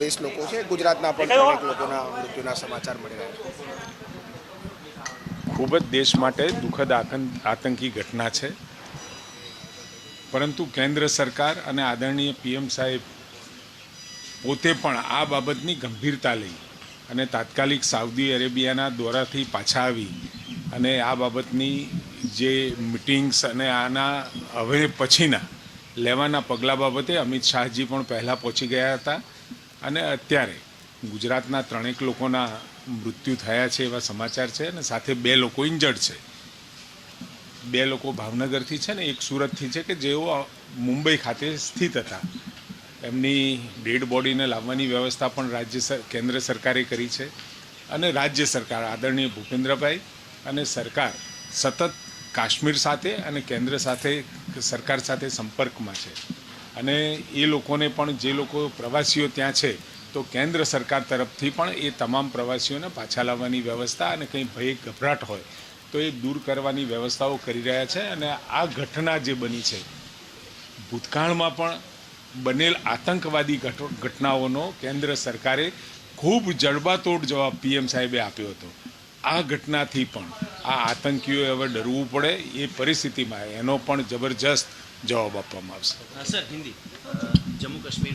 વીસ લોકો છે. ગુજરાતના પણ લોકોના મૃત્યુના સમાચાર મળી રહ્યા છે. ખૂબ જ દેશ માટે દુઃખદ આતંક આતંકી ઘટના છે. પરંતુ કેન્દ્ર સરકાર અને આદરણીય પીએમ સાહેબ પોતે પણ આ બાબતની ગંભીરતા લઈ અને તાત્કાલિક સાઉદી અરેબિયાના દ્વારાથી પાછા આવી અને આ બાબતની જે મિટિંગ્સ અને આના હવે પછીના લેવાના પગલાં બાબતે અમિત શાહજી પણ પહેલાં પહોંચી ગયા હતા. અને અત્યારે ગુજરાતના ત્રણેક લોકોના મૃત્યુ થયા છે એવા સમાચાર છે અને સાથે બે લોકો ઇન્જર્ડ છે. બે લોકો ભાવનગરથી છે ને એક સુરતથી છે કે જેઓ મુંબઈ ખાતે સ્થિત હતા. એમની ડેડ બોડીને લાવવાની વ્યવસ્થા પણ રાજ્ય કેન્દ્ર સરકારે કરી છે અને રાજ્ય સરકાર, આદરણીય ભૂપેન્દ્રભાઈ અને સરકાર સતત કાશ્મીર સાથે અને કેન્દ્ર સાથે, સરકાર સાથે સંપર્કમાં છે. અને એ લોકોને પણ જે લોકો પ્રવાસીઓ ત્યાં છે, તો કેન્દ્ર સરકાર તરફથી પણ એ તમામ પ્રવાસીઓને પાછા લાવવાની વ્યવસ્થા અને કંઈ ભય, ગભરાટ હોય, તો એ દૂર કરવાની વ્યવસ્થાઓ કરી રહ્યા છે. અને આ ઘટના જે બની છે, ભૂતકાળમાં પણ બનેલ આતંકવાદી ઘટનાઓનો કેન્દ્ર સરકારે ખૂબ જડબાતોડ જવાબ પીએમ સાહેબે આપ્યો હતો. આ ઘટનાથી પણ આ આતંકીઓએ હવે ડરવું પડે એ પરિસ્થિતિમાં એનો પણ જબરજસ્ત જવાબ આપવામાં આવશે. જમ્મુ કાશ્મીર